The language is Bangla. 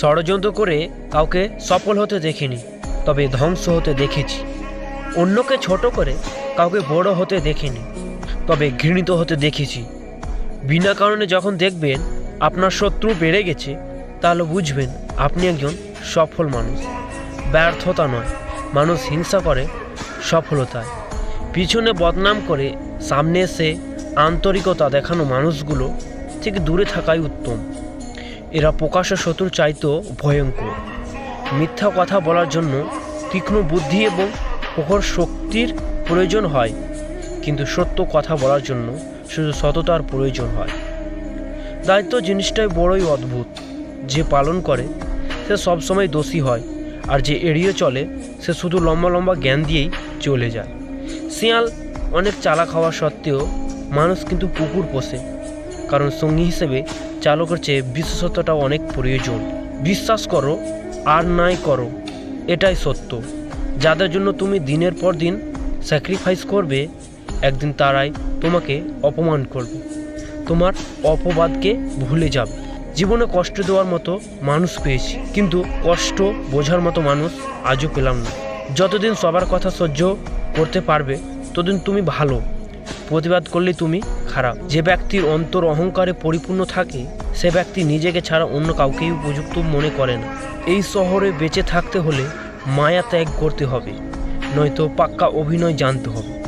ষড়যন্ত্র করে কাউকে সফল হতে দেখিনি, তবে ধ্বংস হতে দেখেছি। অন্যকে ছোট করে কাউকে বড় হতে দেখিনি, তবে ঘৃণিত হতে দেখেছি। বিনা কারণে যখন দেখবেন আপনার শত্রু বেড়ে গেছে, তাহলে বুঝবেন আপনি একজন সফল মানুষ। ব্যর্থতা নয়, মানুষ হিংসা করে সফলতায়। পিছনে বদনাম করে সামনে এসে আন্তরিকতা দেখানো মানুষগুলো থেকে দূরে থাকাই উত্তম। এরা প্রকাশ্য শত্রু চাইতেও ভয়ঙ্কর। মিথ্যা কথা বলার জন্য তীক্ষ্ণ বুদ্ধি এবং প্রখর শক্তির প্রয়োজন হয়, কিন্তু সত্য কথা বলার জন্য শুধু সততার প্রয়োজন হয়। দায়িত্ব জিনিসটাই বড়ই অদ্ভুত। যে পালন করে, সে সবসময় দোষী হয়, আর যে এড়িয়ে চলে, সে শুধু লম্বা লম্বা জ্ঞান দিয়েই চলে যায়। শিয়াল অনেক চালাক হওয়া সত্ত্বেও মানুষ কিন্তু কুকুর পোষে। কারণ সঙ্গী হিসেবে চালকের চেয়ে বিশেষত্বটা অনেক প্রয়োজন। বিশ্বাস করো আর নাই করো, এটাই সত্য। যাদের জন্য তুমি দিনের পর দিন স্যাক্রিফাইস করবে, একদিন তারাই তোমাকে অপমান করবে। তোমার অপবাদকে ভুলে যাবে। জীবনে কষ্ট দেওয়ার মতো মানুষ পেয়েছি, কিন্তু কষ্ট বোঝার মতো মানুষ আজও পেলাম না। যতদিন সবার কথা সহ্য করতে পারবে, ততদিন তুমি ভালো। প্রতিবাদ করলে তুমি খারাপ। যে ব্যক্তির অন্তর অহংকারে পরিপূর্ণ থাকে, সে ব্যক্তি নিজেকে ছাড়া অন্য কাউকেই উপযুক্ত মনে করে না। এই শহরে বেঁচে থাকতে হলে মায়া ত্যাগ করতে হবে, নয়তো পাক্কা অভিনয় জানতে হবে।